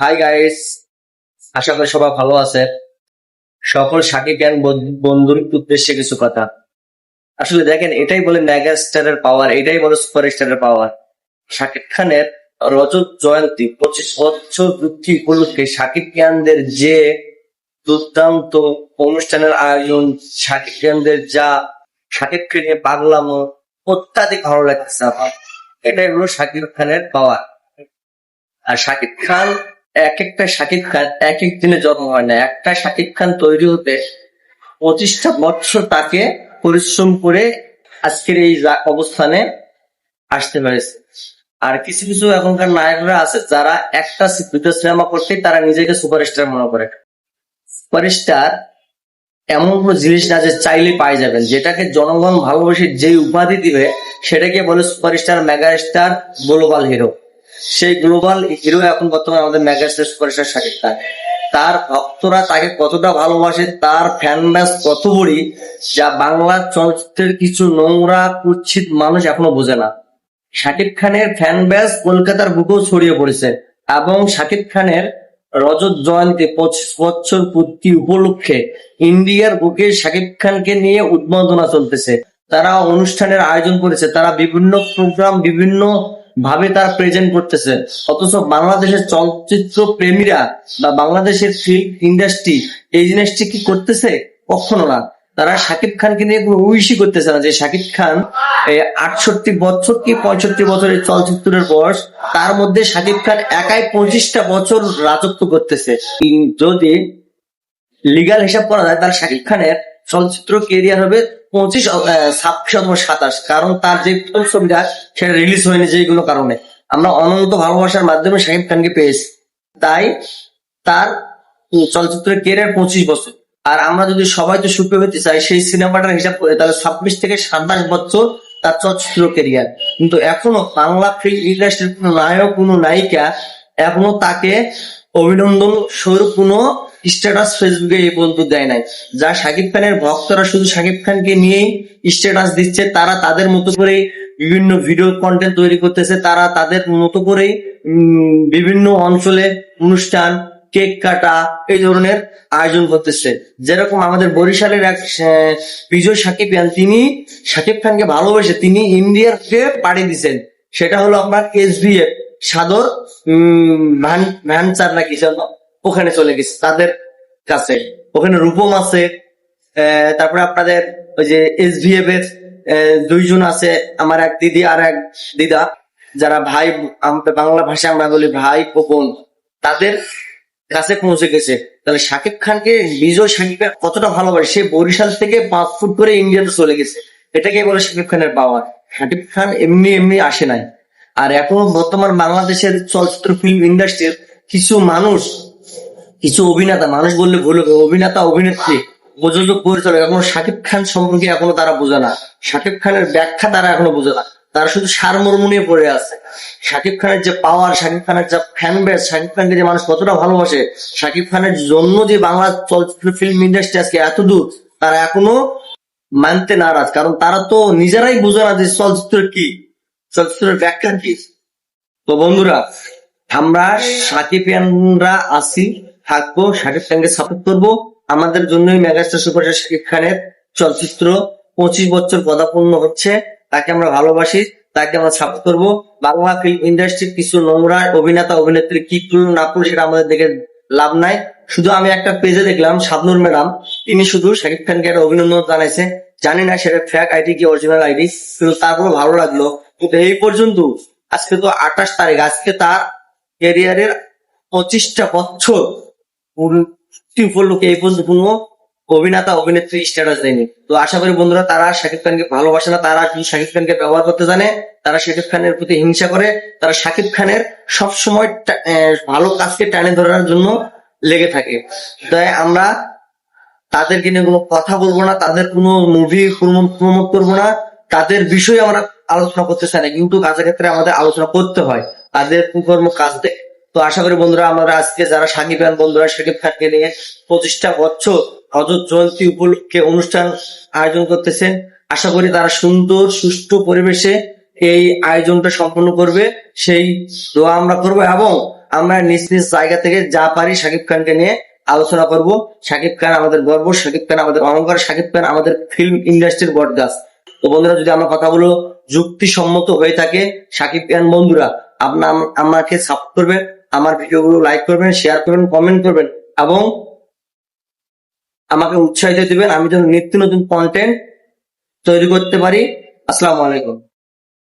Hi guys আশা করি সবাই ভালো আছে। সকল সাকিব জ্ঞান বন্ধুর উদ্দেশ্যে কিছু কথা। আসলে দেখেন, এটাই বলে মেগা স্টারের পাওয়ার এটাই বলে সুপার স্টারের পাওয়ার শাকিব খানের রজত জয়ন্তী পঁচিশ বছর বৃদ্ধি উপলক্ষে সাকিব খানদের যে দুর্দান্ত অনুষ্ঠানের আয়োজন, সাকিব খানদের যা সাকিবকে নিয়ে পাগলামো, অত্যাধিক ভালো লাগতেছে আমার। এটাই হলো সাকিব খানের পাওয়ার আর শাকিব খান এক একটা শাকিব খান এক এক দিনে জন্ম হয় না। একটা শাকিব খান তৈরি হতে পঁচিশটা বছর তাকে পরিশ্রম করে আজকের এই অবস্থানে আসতে পেরেছে আর কিছু কিছু এখনকার নায়করা আছে যারা একটা দুটো সিনেমা করতেই তারা নিজেকে সুপারস্টার মনে করে। সুপারস্টার এমন কোনো জিনিস না যে চাইলে পাই যাবেন। যেটাকে জনগণ ভালোবেসে যে উপাধি দিবে, সেটাকে বলে superstar mega star global hero. সেই গ্লোবাল হিরো এখন বর্তমানে আমাদের mega star superstar Shakib Khan. তার ভক্তরা তাকে কতটা ভালোবাসে, তার ফ্যান ব্যাস কত বড়ি, যা বাংলা চলচ্চিত্রের কিছু নোংরা কুচ্ছিত মানুষ এখনও বোঝে না। শাকিব খানের ফ্যান ব্যাস কলকাতার বুকেও ছড়িয়ে পড়েছে এবং শাকিব খানের রজত জয়ন্তী পঁচিশ বছর পূর্তি উপলক্ষে ইন্ডিয়ার বুকে শাকিব খানকে নিয়ে উন্মাদনা চলতেছে। তারা অনুষ্ঠানের আয়োজন করেছে, তারা বিভিন্ন প্রোগ্রাম বিভিন্ন ভাবে তারা প্রেজেন্ট করতেছে। অথচ বাংলাদেশের চলচ্চিত্র প্রেমীরা বা বাংলাদেশের ফিল্ম ইন্ডাস্ট্রি এই জিনিসটি কি করতেছে? কখনো না। তারা শাকিব খানকে নিয়ে কোনো উইশই করতেছে না যে শাকিব খান আটষট্টি বছর কি পঁয়ষট্টি বছরের চলচ্চিত্রের বয়স, তার মধ্যে শাকিব খান একাই পঁচিশটা বছর রাজত্ব করতেছে। যদি লিগাল হিসাব করা যায়, তাহলে শাকিব খানের চলচ্চিত্র কেরিয়ার হবে পঁচিশ ছাব্বিশ অথবা সাতাশ। কারণ তার যে প্রথম ছবিটা সেটা রিলিজ হয়নি যেগুলো কারণে। আমরা অনন্ত ভালোবাসার মাধ্যমে শাকিব খানকে পেয়েছি। তাই তার উম, চলচ্চিত্রের কেরিয়ার পঁচিশ বছর। আর আমরা যদি সবাই তো সুখী হতে চাই সেই সিনেমাটার হিসাব করে তাহলে ছাব্বিশ থেকে সাতাশ বছর তার চলচ্চিত্র কেরিয়ার কিন্তু এখনও বাংলা ফিল্ম ইন্ডাস্ট্রির কোনো নায়ক কোনো নায়িকা এখনও তাকে অভিনন্দন স্বরূপ কোনো স্ট্যাটাস ফেসবুকে এই পর্যন্ত দেয় নাই। যা শাকিব খানের ভক্তরা শুধু শাকিব খানকে নিয়েই স্ট্যাটাস দিচ্ছে, তারা তাদের মতো করে বিভিন্ন ভিডিও কন্টেন্ট তৈরি করতেছে, তারা তাদের মতো করে বিভিন্ন অঞ্চলে অনুষ্ঠান, কেক কাটা এই ধরনের আয়োজন করতেছে। যেরকম আমাদের বরিশালের এক বিজয় সাকিবিয়ান তিনি শাকিব খানকে ভালোবেসে তিনি ইন্ডিয়ার পাড়ি দিছেন, সেটা হলো আপনার এস বি এফ, সাদর ভ্যান ভ্যান চার নাকি ওখানে চলে গেছে তাদের কাছে। ওখানে রূপম আছে তারপরে আপনাদের ওই যে এস ভি এফ এর দুইজন আছে, আমার এক দিদি আর এক দিদা, যারা ভাই বাংলা ভাষায় আমরা বলি ভাই ও বোন। তাদের কাছে পৌঁছে গেছে। তাহলে শাকিব খানকে, বিজয় সাকিব কতটা ভালোবাসে? সে বরিশাল থেকে পাঁচ ফুট করে ইন্ডিয়াতে চলে গেছে। এটাকে বলে শাকিব খানের পাওয়ার শাকিব খান এমনি এমনি আসে নাই। আর এখন বর্তমান বাংলাদেশের চলচ্চিত্র ফিল্ম ইন্ডাস্ট্রির কিছু মানুষ কিছু অভিনেতা, মানুষ বললে ভুল হবে, অভিনেতা, অভিনেত্রী প্রযোজক পরিচালক, এখনও শাকিব খান সম্পর্কে এখনও তারা বোঝে না। শাকিব খানের ব্যাখ্যা তারা এখনও বোঝে না। তারা শুধু সারমর্ম নিয়ে পড়ে আছে। শাকিব খানের যে পাওয়ার শাকিব খানের যে ফ্যান বেস শাকিব খানকে যে মানুষ কতটা ভালোবাসে, শাকিব খানের জন্য যে বাংলা চলচ্চিত্র ফিল্ম ইন্ডাস্ট্রি আজকে এত দূর, তারা এখনও মানতে নারাজ। কারণ তারা তো নিজেরাই বোঝে না যে চলচ্চিত্র কি, চলচ্চিত্রের ব্যাখ্যা কি। তো বন্ধুরা, আমরা সাকিবিয়ানরা আছি। থাকব, শাকিব খানকে সাপোর্ট করব। আমাদের জন্যই মেগাস্টার সুপারস্টার শাকিব খানের চলচ্চিত্র পঁচিশ বছর পদাপূর্ণ হচ্ছে। তাকে আমরা ভালোবাসি, তাকে আমরা সাপোর্ট করব। বাংলা ফিল্ম ইন্ডাস্ট্রির কিছু নোংরা অভিনেতা, অভিনেত্রী কি করল না করল সেটা আমাদের দেখে লাভ নাই। শুধু আমি একটা পেজে দেখলাম, শাবনুর ম্যাডাম। তিনি শুধু শাকিব খানকে একটা অভিনন্দন জানাইছে। জানি না সেটা ফ্যাক আইডি কি অরিজিনাল আইডি কিন্তু তারপরে ভালো লাগল। কিন্তু এই পর্যন্ত, আজকে তো আঠাশ তারিখ, আজকে তার ক্যারিয়ারের পঁচিশটা বছর উপলক্ষে এই পর্যন্ত কোনো অভিনেতা, অভিনেত্রী স্ট্যাটাস দেয়নি। তো আশা করি বন্ধুরা, তারা শাকিব খানকে ভালোবাসে না, তারা শাকিব খানকে ব্যবহার করতে জানে, তারা শাকিব খানের প্রতি হিংসা করে, তারা শাকিব খানের সবসময় ভালো কাজকে টানে ধরার জন্য লেগে থাকে। তাই আমরা তাদেরকে নিয়ে কোনো কথা বলব না, তাদের কোনো মুভি প্রমোট করব না। তাদের বিষয়ে আমরা আলোচনা করতে চাই না। কিন্তু কাজের ক্ষেত্রে আমাদের আলোচনা করতে হয়। তাদের কুকর্ম কাজ তো আশা করি বন্ধুরা, আমরা আজকে যারা সাকিব খান বন্ধুরা শাকিব খানকে নিয়ে পঁচিশটা বছর, হজরত জয়ন্তী উপলক্ষে অনুষ্ঠান আয়োজন করতেছেন, আশা করি তারা সুন্দর, সুষ্ঠু পরিবেশে এই আয়োজনটা সম্পন্ন করবে। সেই দোয়া আমরা করব এবং আমরা নিজ নিজ জায়গা থেকে যা পারি শাকিব খানকে নিয়ে আলোচনা করব। শাকিব খান আমাদের গর্ব শাকিব খান আমাদের অহংকার শাকিব খান আমাদের ফিল্ম ইন্ডাস্ট্রির বট গাছ তো বন্ধুরা, যদি আমার কথাগুলো যুক্তিসম্মত হয়ে থাকে শাকিব খান বন্ধুরা আপনার আমাকে সাপোর্ট করবেন আমার ভিডিওগুলো লাইক করবেন শেয়ার করবেন কমেন্ট করবেন এবং আমাকে উৎসাহিত দিবেন। আমি যেন নিত্য নতুন কন্টেন্ট তৈরি করতে পারি। আসসালামু আলাইকুম।